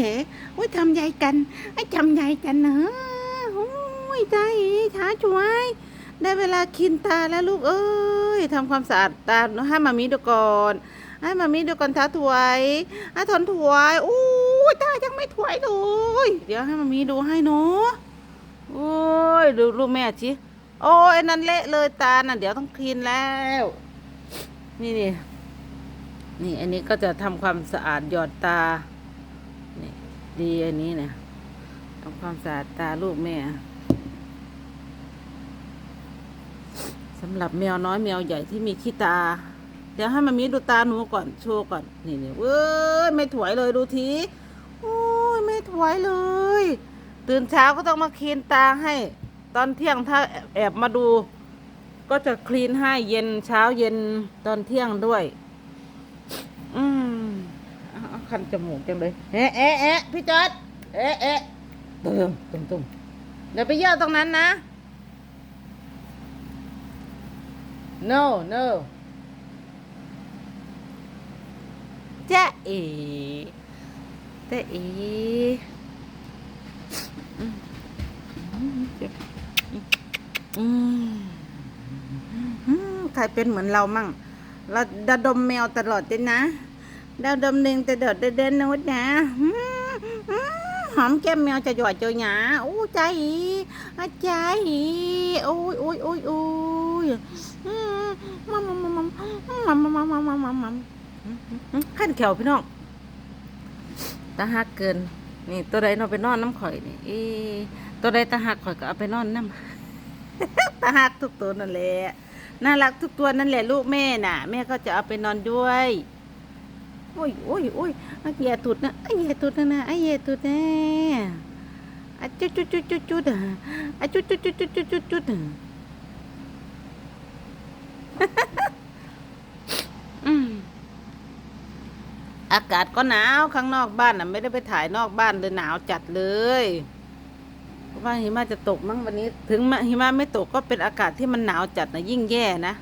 เฮ้โอ้ยทำใหญ่กันไอ้จำใหญ่กันนะโอ้ยใจช้าช่วย ได้เวลาคินตาแล้วลูกเอ้ยทำความสะอาดตาให้มามีดูก่อนให้มามีดูก่อนท้าถวยให้ทนถวยอู้ยตายังไม่ถวยเลยเดี๋ยวให้มามีดูให้เนาะโอ้ยดูลูกแม่ชิโอ้ยนั่นเละเลยตาน่ะเดี๋ยวต้องคลีนแล้ว นี่นี่นี่อันนี้ก็จะทำความสะอาดหยอดตา ดีอันนี้เนะทำความสะอาดตาลูกแม่สำหรับแมวน้อยแมวใหญ่ที่มีขี้ตา เดี๋ยวให้มันมีดูตาหนูก่อนโชว์ก่อนนี่นี่เว้ยไม่ถวยเลยดูทีโอ้ยไม่ถวยเลย ตื่นเช้าก็ต้องมาคลีนตาให้ ตอนเที่ยงถ้าแอบมาดู ก็จะคลีนให้เย็นเช้าเย็นตอนเที่ยงด้วย คันจมูกจังเลยเอ๊ะเอ๊ะเอ๊ะพี่จอดเอ๊ะเอ๊ะตุ้มตุ้มตุ้มเดี๋ยวไปเยี่ยวตรงนั้นนะ no no จ๊ะเอ๋จ๊ะเอ๋อืมใครเป็นเหมือนเรามั่ง เราดดมแมวตลอดเลยนะ ดาวดมหนึ่งแต่เดิดเดินนวดนะหอมแก้มแมวจะหยอดเจ้าหยาอู้ใจอีอาใจอีโอ้ยโอ้ยโอ้ยโอ้ยมัมมัมมัมมัมมัมมัมมัมมัมมัมมัมขั้นแขวพี่น้องตาหักเกิน นี่ ตัวใดเราไปนอนน้ำข่อยนี่เอตัวใดตาหักข่อยก็เอาไปนอนน้ำตาหักทุกตัวนั่นแหละน่ารักทุกตัวนั่นแหละลูกแม่น่ะ แม่ก็จะเอาไปนอนด้วย โอ้ยโอ้ยโอ้ยไอ้เหย่ตุดนะไอ้เหย่ตุดนะนะไอ้เหย่ตุดแนะอะจุดจุดจุดจุดจุดอะอะจุดจุดจุดจุดจุดจุดจุดอากาศก็หนาวข้างนอกบ้านน่ะ ไม่ได้ไปถ่ายนอกบ้านเลยหนาวจัดเลยเพราะว่าหิมะจะตกมั้งวันนี้ ถึงหิมะไม่ตกก็เป็นอากาศที่มันหนาวจัดนะยิ่งแย่นะ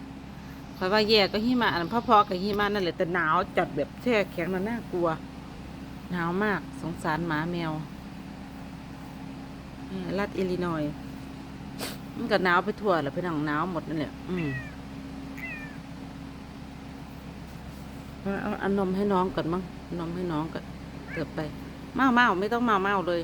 คอยว่าแย่ก็หิมะอันพอๆกับหิมะนั่นแหละแต่หนาวจัดแบบแช่แข็งน่ะน่ากลัว หนาวมากสงสารหมาแมวรัฐอิลลินอยมันก็หนาวไปทั่วแหละไปหนังหนาวหมดนั่นแหละอืมเอาอเอานมให้น้องก่อนมั้งนมให้น้องก่อนเกือบไปเมาเมาไม่ต้องเมาเมาเลย